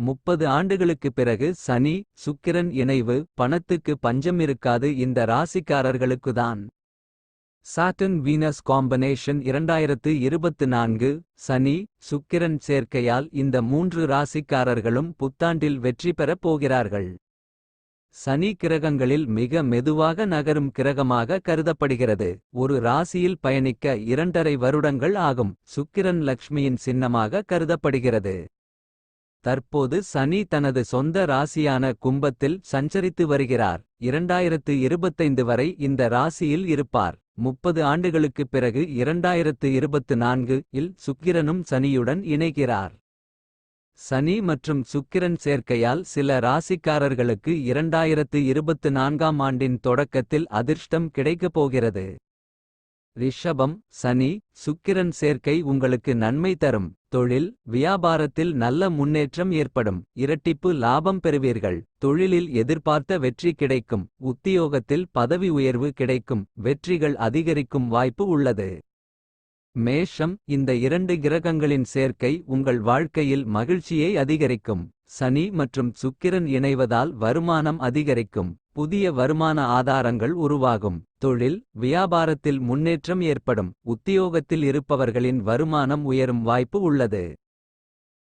முப்பது ஆண்டுகளுக்குப் பிறகு சனி சுக்கிரன் இணைவு பணத்துக்கு பஞ்சம் இருக்காது இந்த ராசிக்காரர்களுக்குதான். சாட்டன் வீனஸ் காம்பினேஷன் இரண்டாயிரத்து இருபத்து நான்கு சனி சுக்கிரன் சேர்க்கையால் இந்த மூன்று ராசிக்காரர்களும் புத்தாண்டில் வெற்றி பெறப் போகிறார்கள். சனி கிரகங்களில் மிக மெதுவாக நகரும் கிரகமாக கருதப்படுகிறது. ஒரு ராசியில் பயணிக்க இரண்டரை வருடங்கள் ஆகும். சுக்கிரன் லக்ஷ்மியின் சின்னமாக கருதப்படுகிறது. தற்போது சனி தனது சொந்த ராசியான கும்பத்தில் சஞ்சரித்து வருகிறார். இரண்டாயிரத்து இருபத்தைந்து வரை இந்த ராசியில் இருப்பார். முப்பது ஆண்டுகளுக்குப் பிறகு இரண்டாயிரத்து இருபத்து நான்கு இல் சுக்கிரனும் சனியுடன் இணைகிறார். சனி மற்றும் சுக்கிரன் சேர்க்கையால் சில ராசிக்காரர்களுக்கு இரண்டாயிரத்து இருபத்து நான்காம் ஆண்டின் தொடக்கத்தில் அதிர்ஷ்டம் கிடைக்கப் போகிறது. ரிஷபம் சனி சுக்கிரன் சேர்க்கை உங்களுக்கு நன்மை தரும். தொழில் வியாபாரத்தில் நல்ல முன்னேற்றம் ஏற்படும். இரட்டிப்பு லாபம் பெறுவீர்கள். தொழிலில் எதிர்பார்த்த வெற்றி கிடைக்கும். உத்தியோகத்தில் பதவி உயர்வு கிடைக்கும். வெற்றிகள் அதிகரிக்கும் வாய்ப்பு உள்ளது. மேஷம் இந்த இரண்டு கிரகங்களின் சேர்க்கை உங்கள் வாழ்க்கையில் மகிழ்ச்சியை அதிகரிக்கும். சனி மற்றும் சுக்கிரன் இணைவதால் வருமானம் அதிகரிக்கும் புதிய வருமான ஆதாரங்கள் உருவாகும். தொழில் வியாபாரத்தில் முன்னேற்றம் ஏற்படும் உத்தியோகத்தில் இருப்பவர்களின் வருமானம் உயரும் வாய்ப்பு உள்ளது.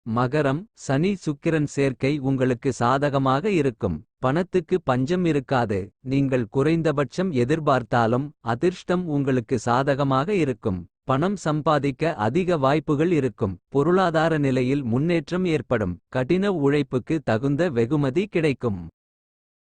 மகரம் சனி சுக்கிரன் சேர்க்கை உங்களுக்கு சாதகமாக இருக்கும் பணத்துக்கு பஞ்சம் இருக்காது நீங்கள் குறைந்தபட்சம் எதிர்பார்த்தாலும் அதிர்ஷ்டம் உங்களுக்கு சாதகமாக இருக்கும். பணம் சம்பாதிக்க அதிக வாய்ப்புகள் இருக்கும். பொருளாதார நிலையில் முன்னேற்றம் ஏற்படும். கடின உழைப்புக்கு தகுந்த வெகுமதி கிடைக்கும்.